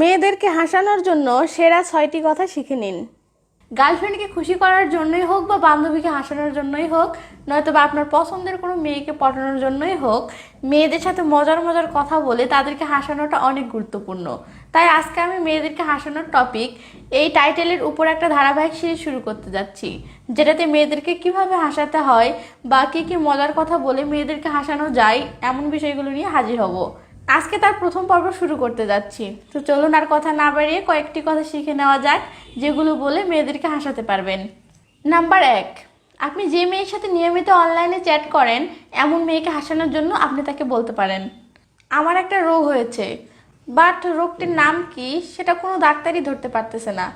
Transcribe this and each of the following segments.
মেয়েদেরকে হাসানোর জন্য সেরা ছয়টি কথা শিখে নিন। গার্লফ্রেন্ডকে খুশি করার জন্যই হোক বা বান্ধবীকে হাসানোর জন্যই হোক নয়তো বা আপনার পছন্দের কোনো মেয়েকে পটানোর জন্যই হোক, মেয়েদের সাথে মজার মজার কথা বলে তাদেরকে হাসানোটা অনেক গুরুত্বপূর্ণ। তাই আজকে আমি মেয়েদেরকে হাসানোর টপিক এই টাইটেলের উপর একটা ধারাবাহিক সিরিজ শুরু করতে যাচ্ছি, যেটাতে মেয়েদেরকে কীভাবে হাসাতে হয় বা কী কী মজার কথা বলে মেয়েদেরকে হাসানো যায়, এমন বিষয়গুলো নিয়ে হাজির হব। আজকে তার প্রথম পর্ব শুরু করতে যাচ্ছি। তো চলুন আর কথা না বাড়িয়ে কয়েকটি কথা শিখে নেওয়া যাক, যেগুলো বলে মেয়েদেরকে হাসাতে পারবেন। নাম্বার এক, আপনি যে মেয়ের সাথে নিয়মিত অনলাইনে চ্যাট করেন, এমন মেয়েকে হাসানোর জন্য আপনি তাকে বলতে পারেন। আমার একটা রোগ হয়েছে, বাট রোগটির নাম কি সেটা কোনো ডাক্তারই ধরতে পারতেছে না।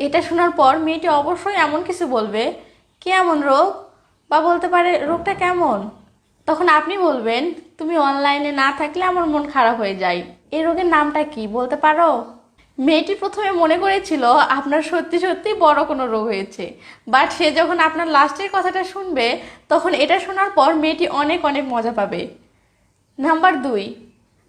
এটা শোনার পর মেয়েটি অবশ্যই এমন কিছু বলবে, কি এমন রোগ? বা বলতে পারে, রোগটা কেমন? তখন আপনি বলবেন, তুমি অনলাইনে না থাকলে আমার মন খারাপ হয়ে যায়। এই রোগের নামটা কি বলতে পারো? মেয়েটি প্রথমে মনে করেছিল, আপনার সত্যি সত্যি বড় কোনো রোগ হয়েছে। বাট সে যখন আপনার লাস্টের কথাটা শুনবে, তখন এটা শোনার পর মেয়েটি অনেক অনেক মজা পাবে। নাম্বার দুই,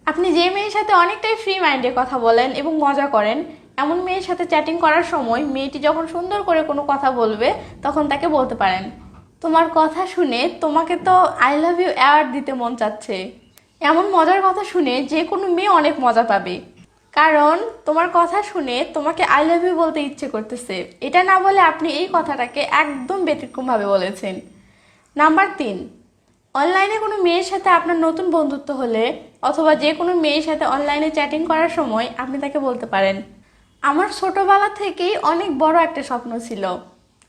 আপনি যে মেয়ের সাথে অনেকটাই ফ্রি মাইন্ডে কথা বলেন এবং মজা করেন, এমন মেয়ের সাথে চ্যাটিং করার সময় মেয়েটি যখন সুন্দর করে কোনো কথা বলবে, তখন তাকে বলতে পারেন তোমার কথা শুনে তোমাকে তো আই লাভ ইউ অ্যাওয়ার্ড দিতে মন চাচ্ছে। এমন মজার কথা শুনে যে কোনো মেয়ে অনেক মজা পাবে। কারণ তোমার কথা শুনে তোমাকে আই লাভ ইউ বলতে ইচ্ছে করতেছে। এটা না বলে আপনি এই কথাটাকে একদম ব্যতিক্রমভাবে বলেছেন। নাম্বার তিন, অনলাইনে কোনো মেয়ের সাথে আপনার নতুন বন্ধুত্ব হলে অথবা যে কোনো মেয়ের সাথে অনলাইনে চ্যাটিং করার সময় আপনি তাকে বলতে পারেন। আমার ছোটোবেলা থেকেই অনেক বড় একটা স্বপ্ন ছিল।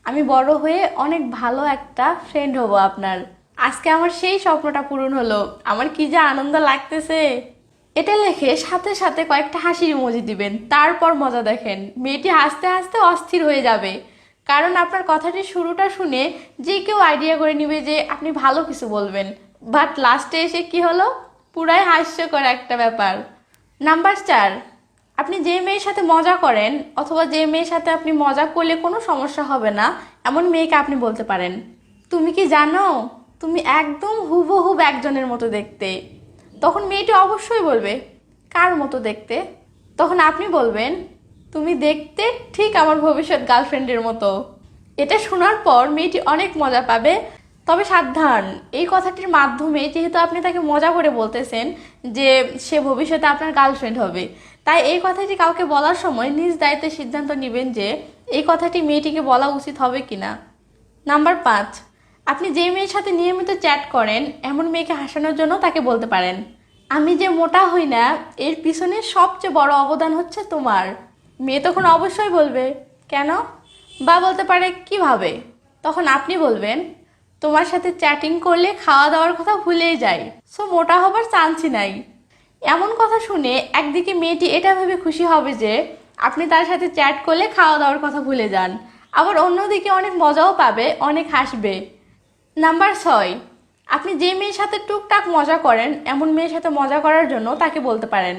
আমি বড় হয়ে অনেক ভালো একটা ফ্রেন্ড হব আপনার। আজকে আমার সেই স্বপ্নটা পূরণ হলো। আমার কি যে আনন্দ লাগতেছে। এটা লেখে সাথে সাথে কয়েকটা হাসির ইমোজি দিবেন। তারপর মজা দেখেন। মেয়েটি হাসতে হাসতে অস্থির হয়ে যাবে। কারণ আপনার কথাটির শুরুটা শুনে যে কেউ আইডিয়া করে নিবে যে আপনি ভালো কিছু বলবেন। বাট লাস্টে এসে কি হলো? পুরাই হাস্যকর একটা ব্যাপার। নাম্বার চার। আপনি যে মেয়ের সাথে মজা করেন অথবা যে মেয়ের সাথে আপনি মজা করলে কোনো সমস্যা হবে না, এমন মেয়েকে আপনি বলতে পারেন। তুমি কি জানো? তুমি একদম হুবহুব একজনের মতো দেখতে। তখন মেয়েটি অবশ্যই বলবে, কার মতো দেখতে? তখন আপনি বলবেন, তুমি দেখতে ঠিক আমার ভবিষ্যৎ গার্লফ্রেন্ডের মতো। এটা শোনার পর মেয়েটি অনেক মজা পাবে। তবে সাবধান, এই কথাটির মাধ্যমে যেহেতু আপনি তাকে মজা করে বলতেছেন যে সে ভবিষ্যতে আপনার গার্লফ্রেন্ড হবে তাই এই কথাটি কাউকে বলার সময় নিজ দায়িত্বে সিদ্ধান্ত নেবেন যে এই কথাটি মেয়েটিকে বলা উচিত হবে কি না নাম্বার পাঁচ, আপনি যে মেয়ের সাথে নিয়মিত চ্যাট করেন, এমন মেয়েকে হাসানোর জন্য তাকে বলতে পারেন, আমি যে মোটা হই না, এর পিছনে সবচেয়ে বড় অবদান হচ্ছে তোমার। মেয়ে তখন অবশ্যই বলবে, কেন? বা বলতে পারে, কীভাবে? তখন আপনি বলবেন, তোমার সাথে চ্যাটিং করলে খাওয়া দাওয়ার কথা ভুলেই যাই, সো মোটা হবার চান্সই নাই। এমন কথা শুনে একদিকে মেয়েটি এটা ভেবে খুশি হবে যে আপনি তার সাথে চ্যাট করলে খাওয়া দাওয়ার কথা ভুলে যান। আবার অন্যদিকে অনেক মজাও পাবে, অনেক হাসবে। নাম্বার ছয়, আপনি যে মেয়ের সাথে টুকটাক মজা করেন, এমন মেয়ের সাথে মজা করার জন্য তাকে বলতে পারেন।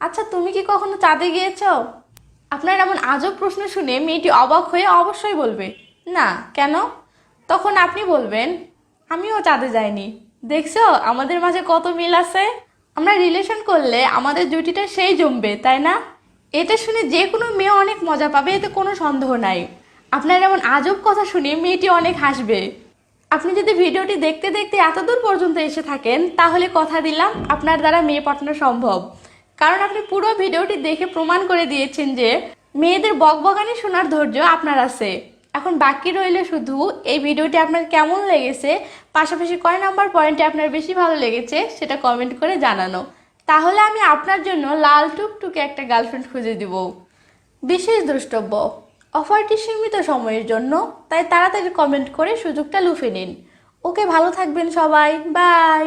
আচ্ছা তুমি কি কখনো চাঁদে গিয়েছ? আপনার এমন আজব প্রশ্ন শুনে মেয়েটি অবাক হয়ে অবশ্যই বলবে, না, কেন? তখন আপনি বলবেন, আমিও চাঁদে যাইনি। দেখছ, আমাদের মাঝে কত মিল আছে? আমরা রিলেশন করলে আমাদের জুটিটা সেই জমবে, তাই না? এটা শুনে যে কোনো মেয়ে অনেক মজা পাবে, এতে কোনো সন্দেহ নাই। আপনার এমন আজব কথা শুনে মেয়েটি অনেক হাসবে। আপনি যদি ভিডিওটি দেখতে দেখতে এতদূর পর্যন্ত এসে থাকেন, তাহলে কথা দিলাম, আপনার দ্বারা মেয়ে পাঠানো সম্ভব। কারণ আপনি পুরো ভিডিওটি দেখে প্রমাণ করে দিয়েছেন যে মেয়েদের বকবগানি শোনার ধৈর্য আপনার আছে। এখন বাকি রইলে শুধু এই ভিডিওটি আপনার কেমন লেগেছে, পাশাপাশি কয় নাম্বার পয়েন্টে আপনার বেশি ভালো লেগেছে সেটা কমেন্ট করে জানানো। তাহলে আমি আপনার জন্য লাল টুকটুকে একটা গার্লফ্রেন্ড খুঁজে দিব। বিশেষ দ্রষ্টব্য অফারটি সীমিত সময়ের জন্য, তাই তাড়াতাড়ি কমেন্ট করে সুযোগটা লুফে নিন। ওকে ভালো থাকবেন সবাই বাই